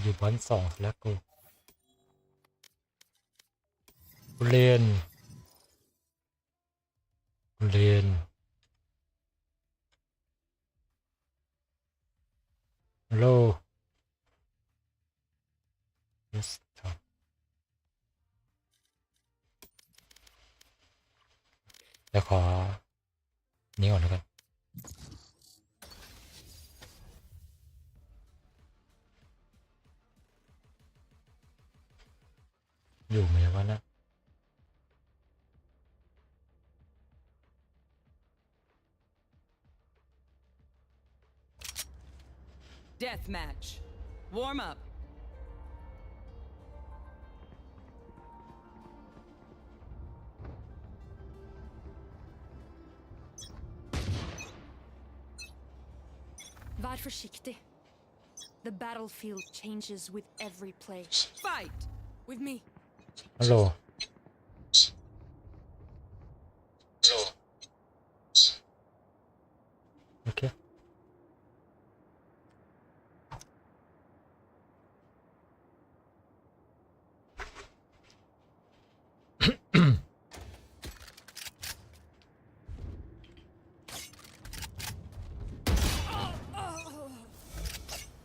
อยู่บอนสองแล้วกูกูเรียนกูเรียนฮัลโหล yes ครับเดี๋ยวขอนี้ก่อนแล้วกัน อยู่ไหมวะนะ Death match. Warm up. Var försiktig. The battlefield changes with every play. Fight. With me. ฮัลโหลโอเค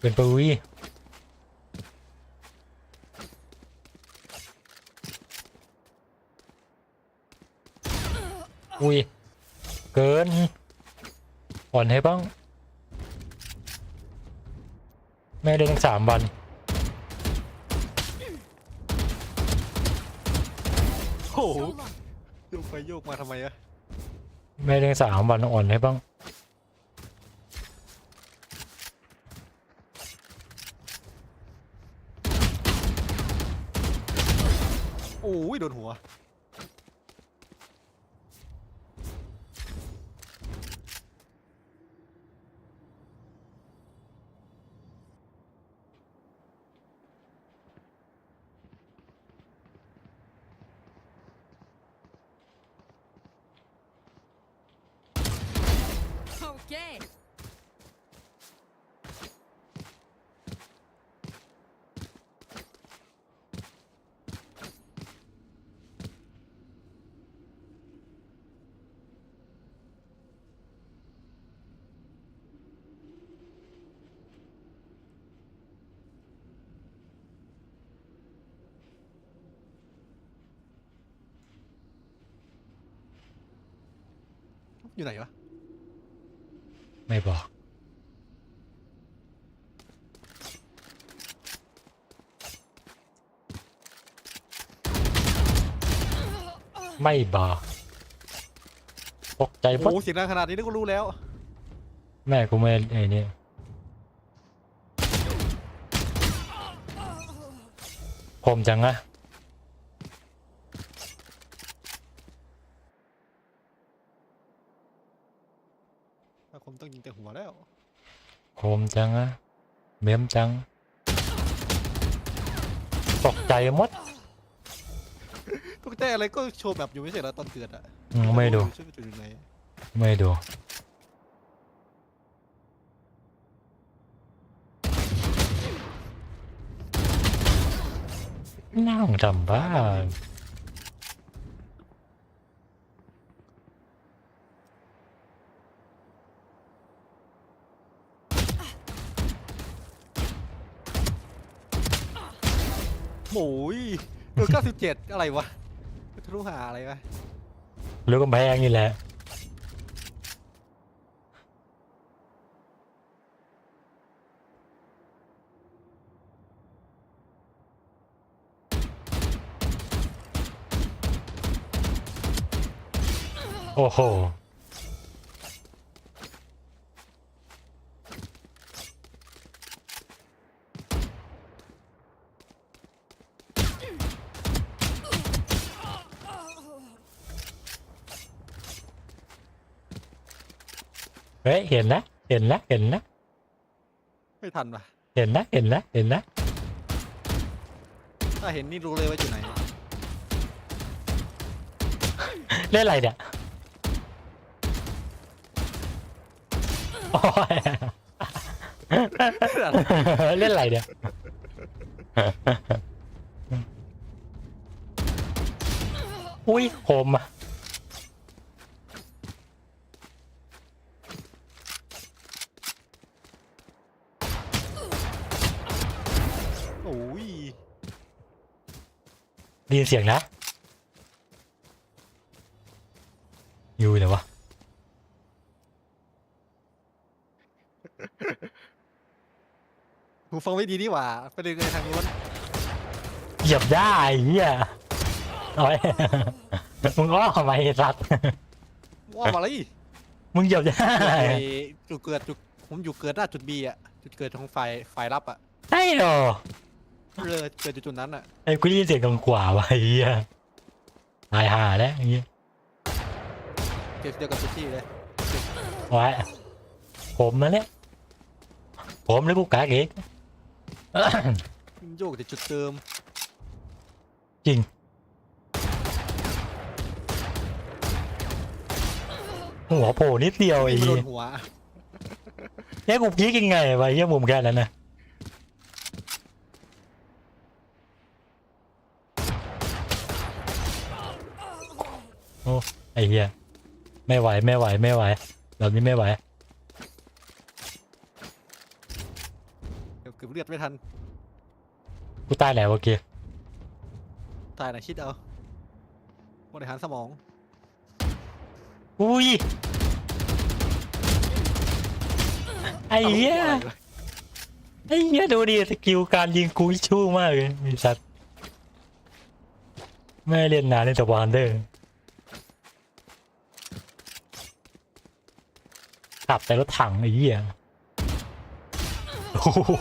เป็นปุยอุ้ย เกิน อ่อนให้บ้าง แม่ได้ตั้งสามวัน โอ้โห So long. โยกไปโยกมาทำไมอะแม่ได้ตั้งสามวันอ่อนให้บ้าง โอ้ยโดนหัว Okay. อยู่ไหนวะ ไม่บอก ไม่บอกตกใจโอ้ปะโหเสียงดังขนาดนี้นี่ก็รู้แล้ว แม่กูไม่ไอ้นี่ผมจังอะ ถ้าคมต้องยิงแต่หัวแล้ว โคมจังอะเมียมจัง ตกใจหมด ตกแต่อะไรก็โชว์แบบอยู่ไม่ใช่เหรอตอนเกิดอะอืมไม่ดู ช่วยจุดอยู่ไหนไม่ดู นั่งทำบ้า โอ้ยโดน97 อะไรวะทะลุหาอะไรวะแล้วก็แพงนี่แหละ โอ้โห ฮ้ยเห็นนะ เห็นนะ เห็นนะ ไม่ทันปะเห็นนะ เห็นนะ เห็นนะ ถ้าเห็นนี่รู้เลยว่าอยู่ไหนเล่นอะไรเนี่ยโอ้ยเล่นอะไรเนี่ย อุ้ยคมอะ โอ้ย ได้ยินเสียงนะอยู่เลยวะหูฟังไม่ดีนี่หว่าไปดึงในทางนู้นเหยียบได้ไอ้เหี้ยเอาไว้มึงอ้อทำไมไอ้สัตว์ว่ามาเลยมึงเหยียบได้จุดเกิดจุดผมอยู่เกิดหน้าจุดบีอะ จุดเกิดของฝ่ายฝ่ายรับอะใช่เหรอ เลยเกิดอยู่จุดนั้นอะไอ้กูได้ยินเสียงกังขวาวะไอ้เหี้ยตายห่าแล้วอย่างเงี้ยเกิดเดียวกับจุดที่เลยไว้ผมนะเนี่ยผมเลยกูกากเองโยกแต่จุดเดิมจริงหัวโผล่นิดเดียวไอ้ไม่โดเหี้ยนหัวแค่กูพีกยังไงวะไอ้เหี้ยมุมแค่นั้นนะโอ้ไอ้ เหี้ยไม่ไหวไม่ไหวไม่ไหวแบบนี้ไม่ไหวเดี๋ยวเกือบเลือดไม่ทันกูตายไหนวะเกียตายนะคิดเอาบริหารสมองอุ้ยไอ้เหี้ยอาอะไรวะไอ้เหี้ยดูดิสกิลการยิงกูชู่มากเลยไอ้สัตว์ไม่เล่นนานเล่นแต่วานเดอร์ ขับแต่รถถังไอ้เหี้ยโอ้โห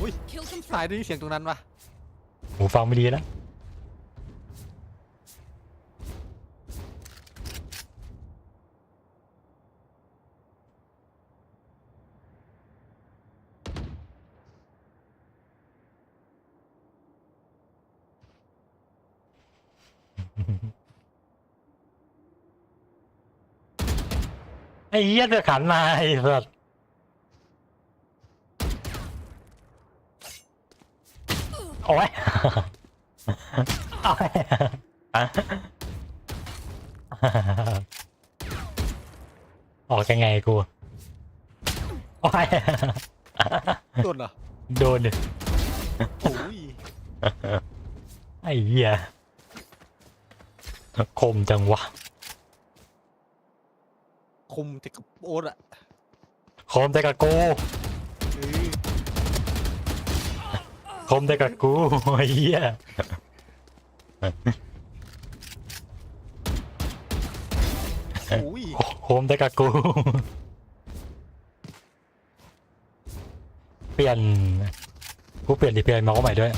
อุ้ย Kill confirmed. สายได้ยินเสียงตรงนั้นปะหูฟังไม่ดีนะ ไอ้เหี้ยจะขันมาไอ้สัสโอ้ยโอ้ยออกยังไงกูโอ้ยโดนเหรอ โดนดิโอ้ยไอ้เหี้ยคมจังวะ คมแต่กับโอ๊ตอะคมแต่กับกูเออคมแต่กับกูไอ้เหี้ยโอ้ยคมแต่กับกู เปลี่ยนกูเปลี่ยนดิเปลี่ยนเมาส์ใหม่ด้วย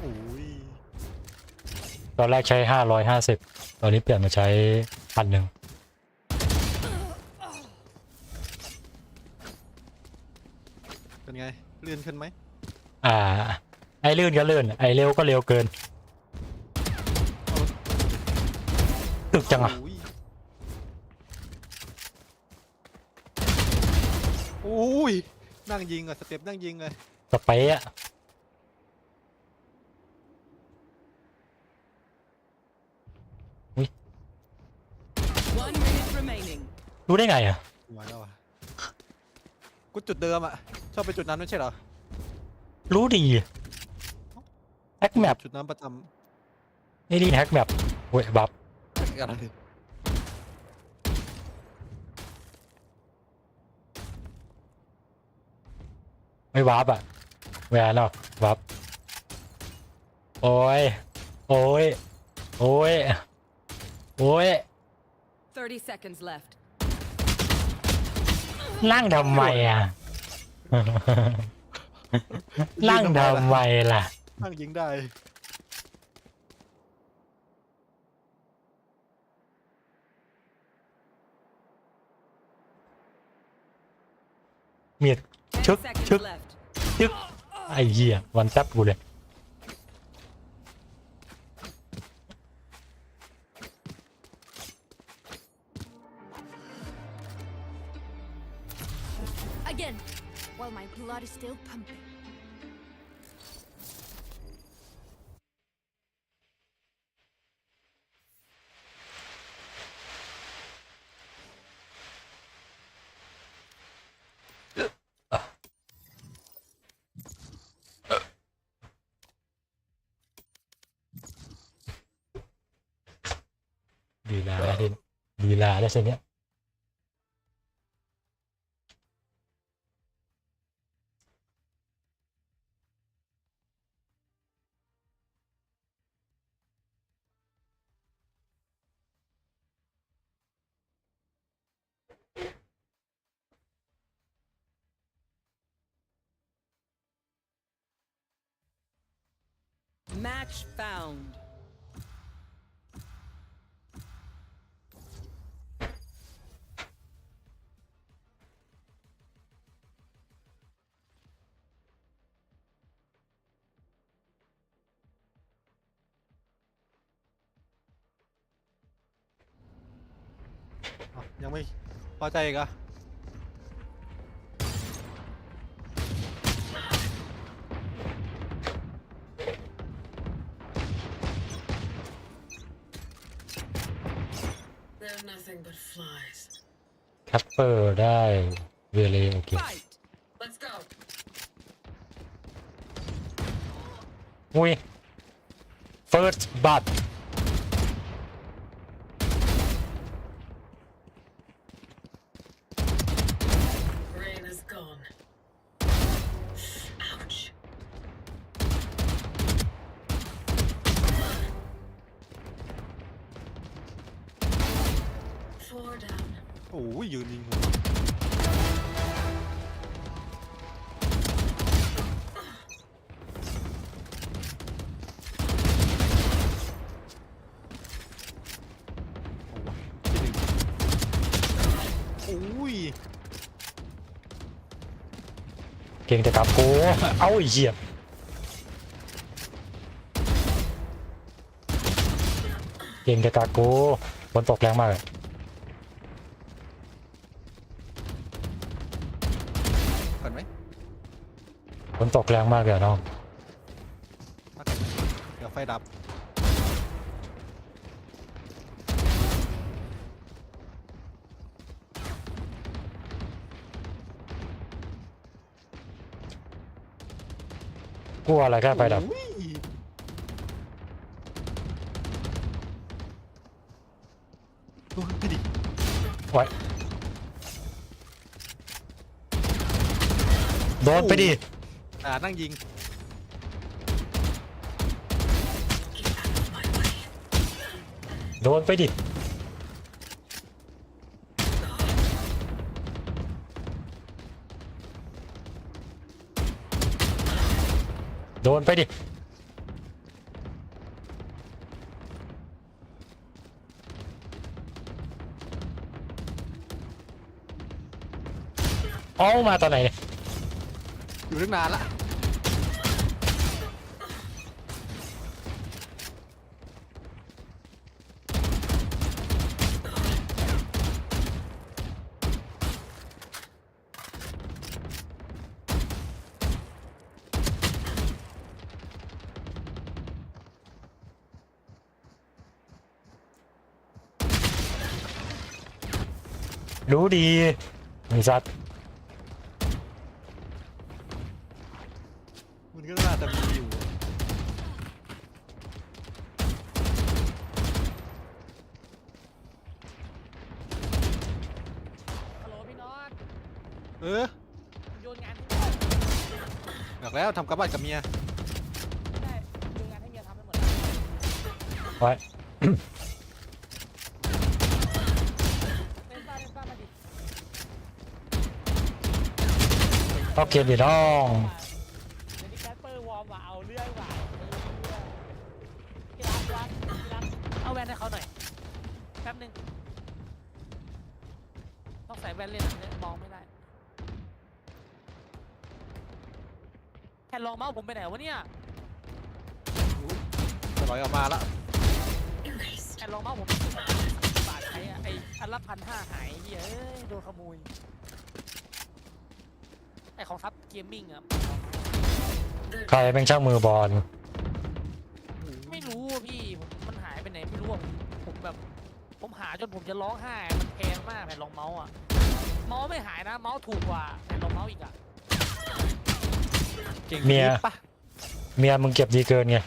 โอ้ย ตอนแรกใช้ห้าร้อยห้าสิบตอนนี้เปลี่ยนมาใช้พันหนึ่งเป็นไงเลื่อนขึ้นไหมอ่า ไอ้ลื่นก็ลื่น ไอ้เร็วก็เร็วเกิน ตึกจังอะโอ้ยโอ้ยนั่งยิงอะสเต็ปนั่งยิงเลย สเปรย์อะ One minute remaining. รู้ได้ไงอะมาแล้วอะกูจุดเดิมอะ ชอบไปจุดนั้นไม่ใช่เหรอ รู้ดีแฮกแมปจุดนั้นประจนี่ดีแฮกแมปเว้ยบับำอะไรไม่วาร์ปอะเวลานอกวาร์ปโอ้ยโอ้ยโอ้ยโอ้ย 30 seconds left. นั่งทำไมอะ นั่งทำไมล่ะ นั่งยิงได้ เมียด10 Chúc, seconds chúc. left. จึ๊กไอ้เหี้ยวันซับกูเลย ลีลาแล้วทีลีลาแล้วใช่เนี้ย Match found. อ้าวยังไม่พอใจอีกเหรอะ They're nothing but flies. แคปเปอร์ได้เวเลโอเค Fight. Let's go. อุ้ย first blood เก่งแต่กับกูเอ้าไอ้เหี้ยเก่งแต่กับกูฝนตกแรงมากเลยก่อนไหมฝนตกแรงมากเลยอะน้องพักก่อนไหมเดี๋ยวไฟดับ กลัวอะไรแค่ไฟดับโอ้ยดูพี่ดิไว้ โดนไปดิ อ่านั่งยิง Get out of my way. โดนไปดิ โดนไปดิ เอามาตอนไหนเนี่ยอยู่ตั้งนานละ รู้ดีมีสัตว์มันก็น่าจะมีอยู่ฮัลโหลพี่น็อตเออโยนงานให้อยากแล้วทำกับบ้านกับเมีย ได้โยนงานให้เมียทำให้หมดไว้ เล่นบ้านเล่นบ้านมาดิ โอเคดิน้องเดี๋ยวนี้แคสเปอร์วอร์มว่ะเอาเรื่องว่ะพี่รักพี่รักพี่รักเอาแว่นให้เขาหน่อยแป๊บหนึงต้องใส่แว่นเล่นอะเนี่ยมองไม่ได้แค่ลองเมาส์ผมไปไหนวะเนี่ยจะลอยออกมาละ Erased. แค่ลองเมาส์ผมบาทใช้อะไออันละพันห้าหายเฮ้ยเอ้ยโดนขโมย ไอของซับเกมมิ่งอะใครเป็นช่างมือบอลไม่รู้อะพี่ผมมันหายไปไหนไม่รู้อะผมผมแบบ ผมหาจนผมจะร้องไห้มันแพงมากแผ่นรองเมาส์อะเมาส์ไม่หายนะเมาส์ถูกกว่าแผ่นรองเมาส์อีกอะเก่งเมียปะเมียมึงเก็บดีเกินไง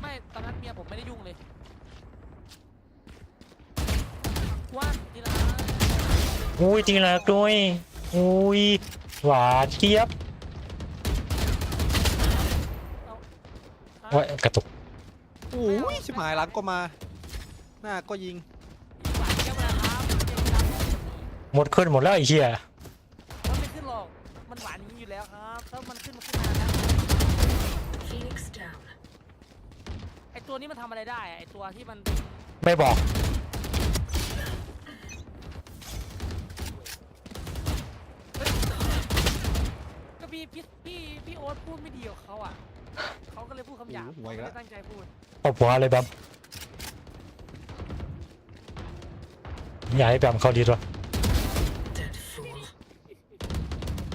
ไม่ตอนนั้นเมียผมไม่ได้ยุ่งเลยว่านทีละอุ้ยจริงแล้วด้วยอุ้ย หวานเจี๊ยบโอ้ยกระตุกโอ้ยชิบหายหลังก็มา หน้าก็ยิงหวานแก้วนะครับหมดขึ้นหมดแล้วไอ้เหี้ยมันไม่ขึ้นหรอก มันหวานอย่างนี้อยู่แล้วครับถ้ามันขึ้นมันขึ้นนานแล้ว Phoenix down. ไอตัวนี้มันทำอะไรได้อะไอตัวที่มันไม่บอก พี่พี่พี่พี่โอ๊ตพูดไม่ดีกับเขาอะเขาก็เลยพูดคำหยาบโอ้โหไวไม่ละได้ตั้งใจพูดตบหัวเลยแบมอย่าให้แบมเข้าดีด้วย Dead fool.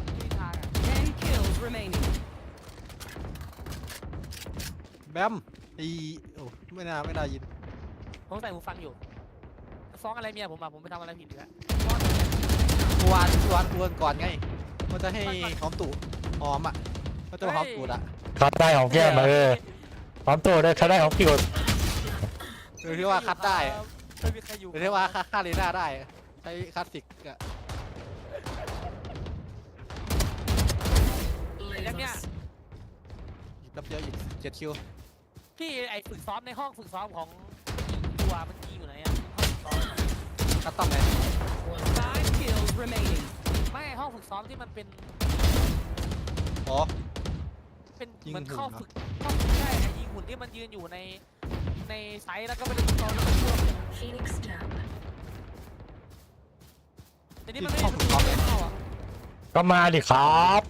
ไม่มีทางอะ Ten kills remaining. แบมอีโอ้ไม่น่าไม่น่ายินผมใส่หูฟังอยู่ฟ้องอะไรเมียผมอะผมไปทำอะไรผิดอีกแล้วเมื่อวานเมื่อวานกวนก่อนไง ว่าจะให้หอมตู่หอมอะก็จะมาหอมตูดอะคัดได้ของแก้มมาเออพร้อมตัวด้วยคัดได้ของพี่กดหรือที่ว่าคัดได้อะไม่มีใครอยู่หรือที่ว่าค่าค่าเรน่าได้อะใช้คลาสสิกอะอย่างเนี้ย Labels. อีกแป๊บเดียวอีกเจ็ดคิวพี่ไอฝึกซ้อมในห้องฝึกซ้อมของตัวมันจีอยู่ไหนอะห้องฝึกซ้อมคัดต้องไหน ซ้อมที่มันเป็นอ๋อ เป็นยิงเหมือนหุ่นเข้าเหรอฝึกเข้าฝึกใช่ไอ้ยิงหุ่นที่มันยืนอยู่ในในไซส์แล้วก็ไม่ได้ฝึกซ้อมแล้วก็ช่วง Phoenix down. แต่นี่มันไม่ได้ฝึกซ้อมเลยเข้าอะก็มาดิครับ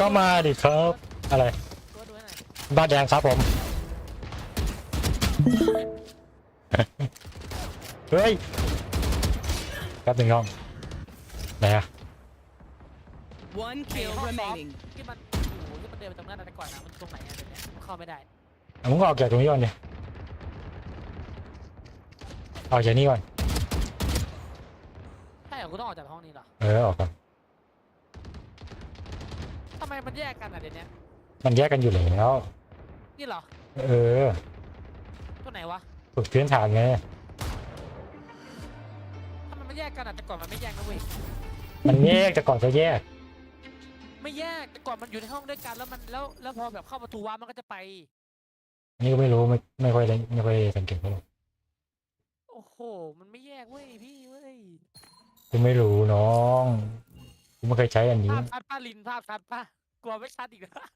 ก็มาดิครับ อะไร ตัวดูให้หน่อยบ้านแดงครับผม เฮ้ยแป๊บหนึ่งน้อง ไหนอะ One kill remaining. ที่มันอยู่ที่มันเดินไปตรงนั้นนะแต่ก่อนนะมันตรงไหนอะเดี๋ยวนี้มันเข้าไม่ได้อะมึงก็ออกจากตรงนี้ก่อนดิออกจากนี้ก่อน ใช่เหรอกูต้องออกจากห้องนี้เหรอเออออกก่อน ทำไมมันแยกกันอะเดี๋ยวนี้มันแยกกันอยู่แล้ว นี่เหรอเออตัวไหนวะฝึกพื้นฐานไงทำไมมันแยกกันอะแต่ก่อนมันไม่แยกนะเว้ย มันแยกแต่ก่อนจะแยก ไม่แยกแต่ก่อนมันอยู่ในห้องด้วยกันแล้วมันแล้วแล้วพอแบบเข้าประตูว้ามันก็จะไป นี่ก็ไม่รู้ไม่ไม่ค่อยได้ไม่ค่อยสังเกตเท่าไหร่โอ้โห มันไม่แยกเว้ยพี่เว้ยกูไม่รู้น้องกูไม่เคยใช้อันนี้ภาพชัดป้าลินภาพชัดป้ากลัวไม่ชัดอีกนะ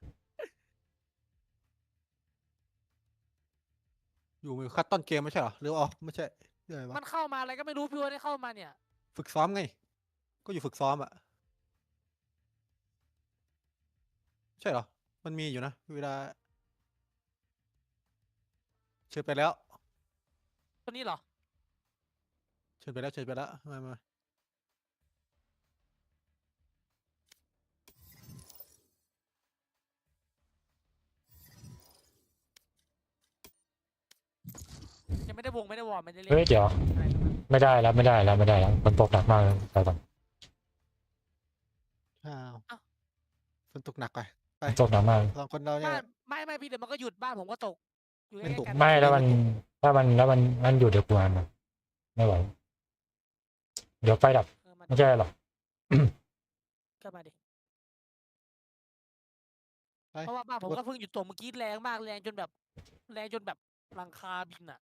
อยู่มือคัดต้นเกมไม่ใช่เหรอหรืออ๋อไม่ใช่เรื่องอะไรมัวะนเข้ามาอะไรก็ไม่รู้พี่ว่าได้เข้ามาเนี่ย ฝึกซ้อมไง ก็อยู่ฝึกซ้อมอะใช่เหรอ มันมีอยู่นะ เวลา เชิญไปแล้ว ตัวนี้เหรอ เชิญไปแล้ว เชิญไปแล้ว มามายังไม่ได้วงไม่ได้วอร์มไม่ได้เล่นเฮ้ยเดี๋ยวอะไรทั้งนั้นไม่ได้แล้วไม่ได้แล้วไม่ได้แล้วฝนตกหนักมากเลยไปก่อน อ้าว อ้าว ฝนตกหนักไปไปฝนตกหนักมากสองคนเราเนี่ยบ้านไม่ไม่พี่เดี๋ยวมันก็หยุดบ้านผมก็ตกอยู่ไม่ใกล้ตกๆกันไม่แล้วมันถ้ามันแล้วมันมันอยู่เดี๋ยวกูอ่านมันไม่ไหวเดี๋ยวไฟดับเออมันไม่ใช่หรอกก็มาดิไปเพราะว่าบ้านผมก็เพิ่งหยุดตกเมื่อกี้แรงมากแรงจนแบบ แรงจนแบบหลังคาบินอะ